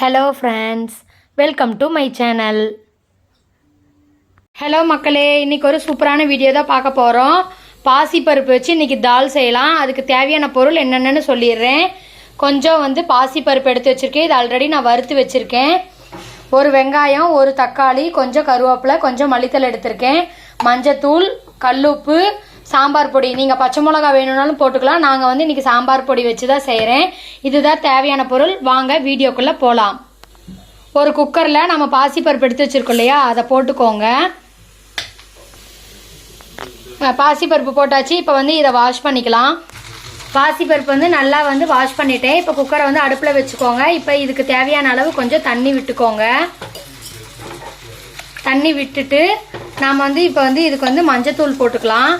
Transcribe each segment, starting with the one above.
Hello friends welcome to my channel hello மக்களே. இன்றைக்கி ஒரு சூப்பரான வீடியோ தான் பார்க்க போகிறோம் பாசிப்பருப்பு வச்சு இன்றைக்கி தால் செய்யலாம். அதுக்கு தேவையான பொருள் என்னென்னு சொல்லிடுறேன். கொஞ்சம் வந்து பாசிப்பருப்பு எடுத்து வச்சுருக்கேன். இது ஆல்ரெடி நான் வறுத்து வச்சுருக்கேன். ஒரு வெங்காயம் ஒரு தக்காளி கொஞ்சம் கருவேப்பிலை கொஞ்சம் மல்லித்தலை எடுத்திருக்கேன். மஞ்சத்தூள் கல்லுப்பு சாம்பார் பொடி. நீங்கள் பச்சை மிளகா வேணும்னாலும் போட்டுக்கலாம். நாங்கள் வந்து இன்றைக்கி சாம்பார் பொடி வச்சு தான் செய்கிறேன் இதுதான் தேவையான பொருள். வாங்க வீடியோக்குள்ளே போகலாம் ஒரு குக்கரில் நம்ம பாசிப்பருப்பு எடுத்து வச்சுருக்கோம் இல்லையா? அதை போட்டுக்கோங்க. பாசிப்பருப்பு போட்டாச்சு. இப்போ வந்து இதை வாஷ் பண்ணிக்கலாம். பாசிப்பருப்பு வந்து நல்லா வந்து வாஷ் பண்ணிட்டேன். இப்போ குக்கரை வந்து அடுப்பில் வச்சுக்கோங்க. இப்போ இதுக்கு தேவையான அளவு கொஞ்சம் தண்ணி விட்டுக்கோங்க. தண்ணி விட்டுட்டு நாம் வந்து இப்போ வந்து இதுக்கு வந்து மஞ்சத்தூள் போட்டுக்கலாம்.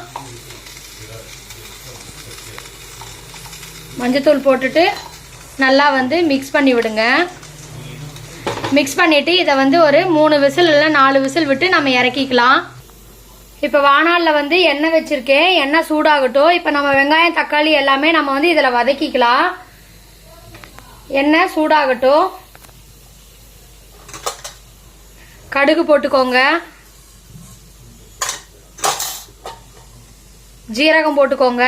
மஞ்சத்தூள் போட்டுட்டு நல்லா வந்து மிக்ஸ் பண்ணி விடுங்க. மிக்ஸ் பண்ணிவிட்டு இதை வந்து ஒரு மூணு விசில் இல்லை நாலு விசில் விட்டு நம்ம இறக்கிக்கலாம். இப்போ வானாலில் வந்து எண்ணெய் வச்சுருக்கேன். எண்ணெய் சூடாகட்டும். இப்போ நம்ம வெங்காயம் தக்காளி எல்லாமே நம்ம வந்து இதில் வதக்கிக்கலாம். எண்ணெய் சூடாகட்டும். கடுகு போட்டுக்கோங்க. ஜீரகம் போட்டுக்கோங்க.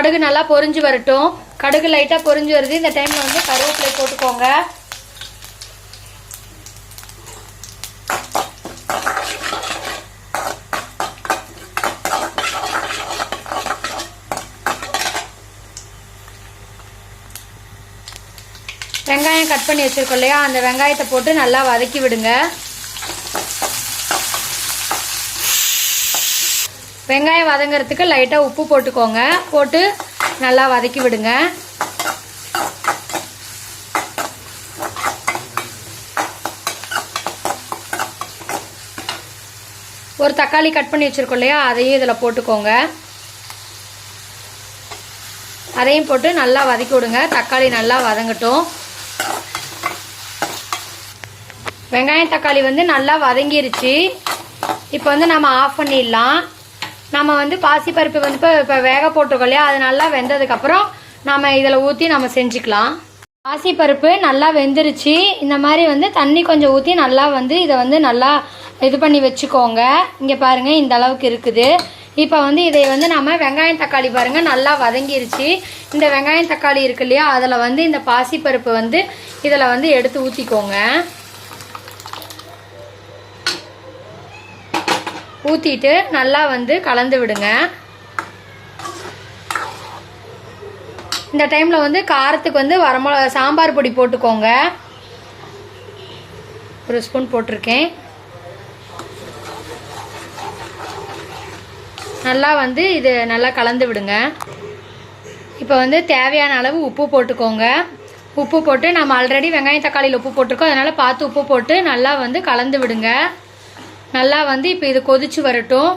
கடுகு நல்லா பொரிஞ்சு வரட்டும். கடுகு லைட்டாக பொரிஞ்சு வருது. இந்த டைமில் வந்து கருவேப்பிலை போட்டுக்கோங்க. வெங்காயம் கட் பண்ணி வச்சிருக்கோம் இல்லையா? அந்த வெங்காயத்தை போட்டு நல்லா வதக்கி விடுங்க. வெங்காயம் வதங்கிறதுக்கு லைட்டாக உப்பு போட்டுக்கோங்க. போட்டு நல்லா வதக்கி விடுங்க. ஒரு தக்காளி கட் பண்ணி வச்சுருக்கோம் இல்லையா? அதையும் இதில் போட்டுக்கோங்க. அதையும் போட்டு நல்லா வதக்கி விடுங்க. தக்காளி நல்லா வதங்கட்டும். வெங்காயம் தக்காளி வந்து நல்லா வதங்கிருச்சு. இப்போ வந்து நம்ம ஆஃப் பண்ணிடலாம். நம்ம வந்து பாசிப்பருப்பு வந்து இப்போ இப்போ வேக போட்டிருக்கோம் இல்லையா? அது நல்லா வெந்ததுக்கப்புறம் நம்ம இதில் ஊற்றி நம்ம செஞ்சுக்கலாம். பாசிப்பருப்பு நல்லா வெந்துருச்சு. இந்த மாதிரி வந்து தண்ணி கொஞ்சம் ஊற்றி நல்லா வந்து இதை வந்து நல்லா இது பண்ணி வச்சுக்கோங்க. இங்கே பாருங்கள் இந்த அளவுக்கு இருக்குது. இப்போ வந்து இதை வந்து நம்ம வெங்காயம் தக்காளி பாருங்கள் நல்லா வதங்கிருச்சு. இந்த வெங்காயம் தக்காளி இருக்கு இல்லையா? அதில் வந்து இந்த பாசிப்பருப்பு வந்து இதில் வந்து எடுத்து ஊற்றிக்கோங்க ஊற்றிட்டு நல்லா வந்து கலந்து விடுங்க. இந்த டைமில் வந்து காரத்துக்கு வந்து வரமிள சாம்பார் பொடி போட்டுக்கோங்க. ஒரு ஸ்பூன் போட்டிருக்கேன். நல்லா வந்து இது நல்லா கலந்து விடுங்க. இப்போ வந்து தேவையான அளவு உப்பு போட்டுக்கோங்க. உப்பு போட்டு நம்ம ஆல்ரெடி வெங்காயம் தக்காளியில் உப்பு போட்டிருக்கோம். அதனால் பார்த்து உப்பு போட்டு நல்லா வந்து கலந்து விடுங்க. நல்லா வந்து இப்போ இது கொதிச்சு வரட்டும்.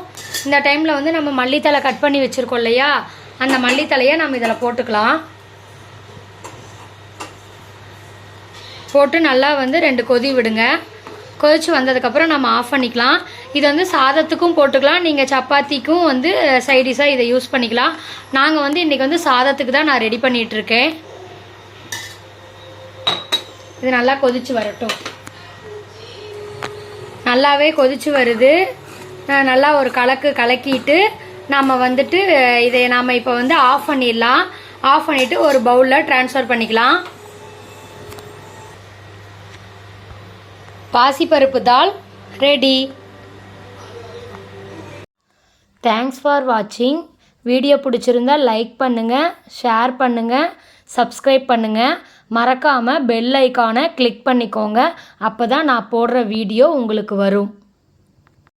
இந்த டைமில் வந்து நம்ம மல்லித்தலை கட் பண்ணி வச்சுருக்கோம் இல்லையா? அந்த மல்லித்தலையை நம்ம இதில் போட்டுக்கலாம். போட்டு நல்லா வந்து ரெண்டு கொதி விடுங்க. கொதிச்சு வந்ததுக்கப்புறம் நம்ம ஆஃப் பண்ணிக்கலாம். இது வந்து சாதத்துக்கும் போட்டுக்கலாம். நீங்கள் சப்பாத்திக்கும் வந்து சைடிஷாக இதை யூஸ் பண்ணிக்கலாம். நாங்கள் வந்து இன்றைக்கி வந்து சாதத்துக்கு தான் நான் ரெடி பண்ணிகிட்ருக்கேன் இது நல்லா கொதிச்சு வரட்டும். நல்லாவே கொதிச்சு வருது. நல்லா ஒரு கலக்கு கலக்கிட்டு நாம் வந்துட்டு இதை நாம் இப்போ வந்து ஆஃப் பண்ணிடலாம். ஆஃப் பண்ணிவிட்டு ஒரு பவுலில் ட்ரான்ஸ்ஃபர் பண்ணிக்கலாம். பாசிப்பருப்பு தால் ரெடி தேங்க்ஸ் ஃபார் வாட்சிங் வீடியோ பிடிச்சிருந்தா லைக் பண்ணுங்கள் ஷேர் பண்ணுங்கள் சப்ஸ்கிரைப் பண்ணுங்கள் மறக்காமல் பெல் ஐக்கானை கிளிக் பண்ணிக்கோங்க. அப்போ தான் நான் போடுற வீடியோ உங்களுக்கு வரும்.